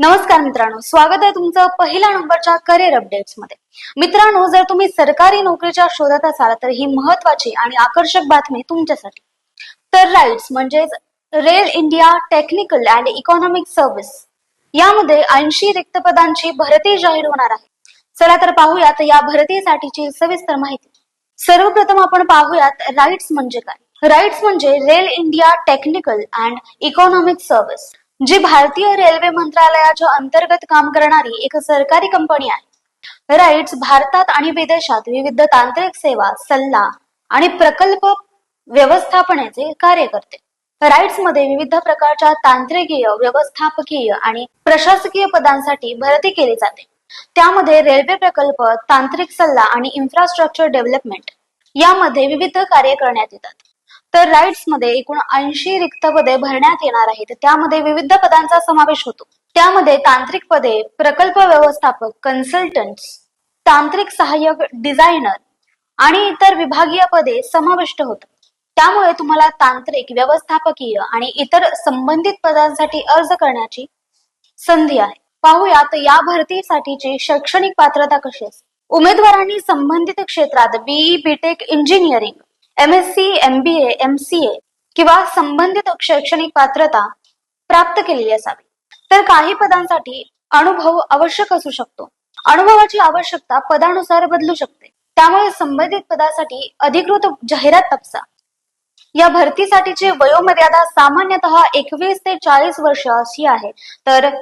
नमस्कार मित्रांनो स्वागत आहे तुमचं पहिल्या नंबरच्या करिअर अपडेट्समध्ये. मित्रांनो जर तुम्ही सरकारी नोकरीच्या शोधात असाल तर ही महत्वाची आणि आकर्षक बातमी तुमच्यासाठी. तर राईट्स म्हणजेच rail India technical and economic service यामध्ये ऐंशी रिक्त पदांची भरती जाहीर होणार आहे. चला तर पाहूयात या भरतीसाठीची सविस्तर माहिती. सर्वप्रथम आपण पाहूयात राईट्स म्हणजे काय? राईट्स म्हणजे rail India technical and economic service जी भारतीय रेल्वे मंत्रालयाच्या अंतर्गत काम करणारी एक सरकारी कंपनी आहे. राईट्स भारतात आणि विदेशात विविध तांत्रिक सेवा सल्ला आणि प्रकल्प व्यवस्थापनाचे कार्य करते. राईट्समध्ये विविध प्रकारच्या तांत्रिकीय व्यवस्थापकीय आणि प्रशासकीय पदांसाठी भरती केली जाते. त्यामध्ये रेल्वे प्रकल्प तांत्रिक सल्ला आणि इन्फ्रास्ट्रक्चर डेव्हलपमेंट यामध्ये विविध कार्य करण्यात येतात. तर राईट्समध्ये एकूण ऐंशी रिक्त पदे भरण्यात येणार आहेत. त्यामध्ये विविध पदांचा समावेश होतो. त्यामध्ये तांत्रिक पदे प्रकल्प व्यवस्थापक कन्सल्टंट तांत्रिक सहाय्यक डिझायनर आणि इतर विभागीय पदे समाविष्ट होतात. त्यामुळे तुम्हाला तांत्रिक व्यवस्थापकीय आणि इतर संबंधित पदांसाठी अर्ज करण्याची संधी आहे. पाहूयात या भरतीसाठीची शैक्षणिक पात्रता कशी असते उमेदवारांनी संबंधित क्षेत्रात BE BTech engineering M S C M B A M C किंवा संबंधित शैक्षणिक पात्रता प्राप्त केलेली असावी. तर काही पदांसाठी अनुभव आवश्यक असू शकतो. अनुभवाची आवश्यकता पदानुसार बदलू शकते. त्यामुळे संबंधित पदासाठी अधिकृत जाहिरात तपासा. या भरतीसाठीची वयोमर्यादा सामान्यतः एकवीस ते चाळीस वर्ष अशी आहे. तर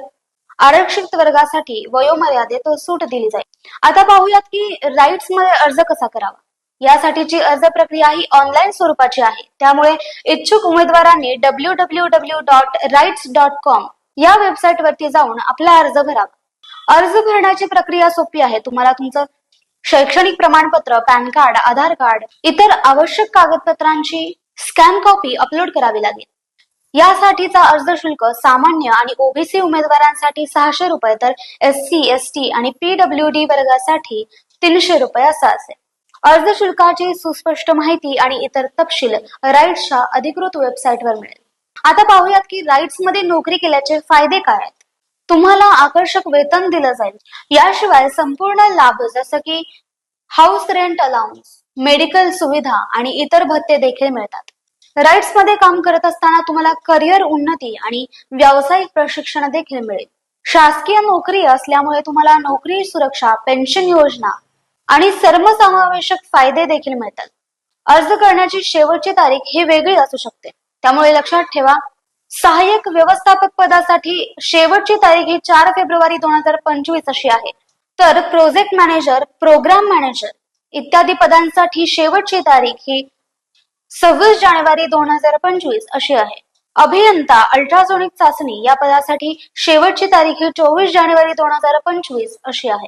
आरक्षित वर्गासाठी वयोमर्यादेत सूट दिली जाईल. आता पाहूयात की राईट्समध्ये अर्ज कसा करावा. यासाठीची अर्ज प्रक्रिया ही ऑनलाईन स्वरूपाची आहे. त्यामुळे इच्छुक उमेदवारांनी W W W dot RITES dot com या वेबसाईट वरती जाऊन आपला अर्ज भरावा अर्ज भरण्याची प्रक्रिया सोपी आहे. तुम्हाला तुमचं शैक्षणिक प्रमाणपत्र पॅन कार्ड आधार कार्ड इतर आवश्यक कागदपत्रांची स्कॅन कॉपी अपलोड करावी लागेल. यासाठीचा अर्ज शुल्क सामान्य आणि ओबीसी उमेदवारांसाठी सहाशे रुपये तर एस सी एस टी आणि पीडब्ल्यू डी वर्गासाठी तीनशे रुपये असा असेल. अर्ज शुल्काची सुस्पष्ट माहिती आणि इतर तपशील राईट्सच्या अधिकृत वेबसाईटवर मिळेल. आता पाहूयात की राईट्समध्ये नोकरी केल्याचे फायदे काय आहेत? तुम्हाला आकर्षक वेतन दिलं जाईल. याशिवाय संपूर्ण लाभ जसं की हाऊस रेंट अलाउन्स मेडिकल सुविधा आणि इतर भत्ते देखील मिळतात. राईट्समध्ये काम करत असताना तुम्हाला करिअर उन्नती आणि व्यावसायिक प्रशिक्षण देखील मिळेल. शासकीय नोकरी असल्यामुळे तुम्हाला नोकरी सुरक्षा पेन्शन योजना आणि सर्वसमावेशक फायदे देखील मिळतात. अर्ज करण्याची शेवटची तारीख ही वेगळी असू शकते. त्यामुळे लक्षात ठेवा सहाय्यक व्यवस्थापक पदासाठी शेवटची तारीख ही चार फेब्रुवारी दोन हजार पंचवीस अशी आहे. तर प्रोजेक्ट मॅनेजर प्रोग्राम मॅनेजर इत्यादी पदांसाठी शेवटची तारीख ही सव्वीस जानेवारी दोन हजार पंचवीस अशी आहे. अभियंता अल्ट्रासोनिक चाचणी या पदासाठी शेवटची तारीख ही चोवीस जानेवारी दोन हजार पंचवीस अशी आहे.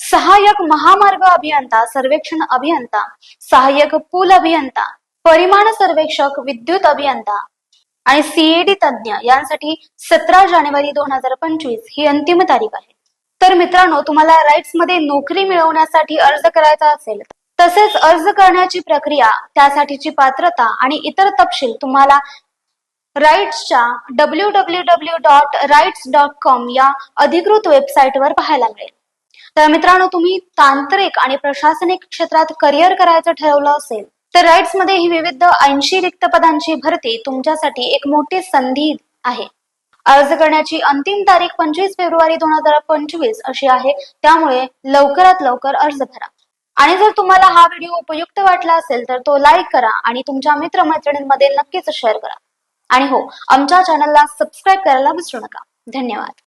सहाय्यक महामार्ग अभियंता सर्वेक्षण अभियंता सहाय्यक पूल अभियंता परिमाण सर्वेक्षक विद्युत अभियंता आणि सीएडी तज्ज्ञ यांसाठी सतरा जानेवारी दोन हजार पंचवीस ही अंतिम तारीख आहे. तर मित्रांनो तुम्हाला राईट्समध्ये नोकरी मिळवण्यासाठी अर्ज करायचा असेल तसेच अर्ज करण्याची प्रक्रिया त्यासाठीची पात्रता आणि इतर तपशील तुम्हाला राईट्सच्या W W W dot RITES dot com या अधिकृत वेबसाईटवर पाहायला मिळेल. तर मित्रांनो तुम्ही तांत्रिक आणि प्रशासनिक क्षेत्रात करिअर करायचं ठरवलं असेल तर राईट्समध्ये ही विविध ऐंशी रिक्त पदांची भरती तुमच्यासाठी एक मोठी संधी आहे. अर्ज करण्याची अंतिम तारीख पंचवीस फेब्रुवारी दोन हजार पंचवीस अशी आहे त्यामुळे लवकरात लवकर अर्ज भरा. आणि जर तुम्हाला हा व्हिडिओ उपयुक्त वाटला असेल तर तो लाईक करा आणि तुमच्या मित्रमैत्रिणींमध्ये नक्कीच शेअर करा. आणि हो आमच्या चॅनलला सबस्क्राईब करायला विसरू नका. धन्यवाद.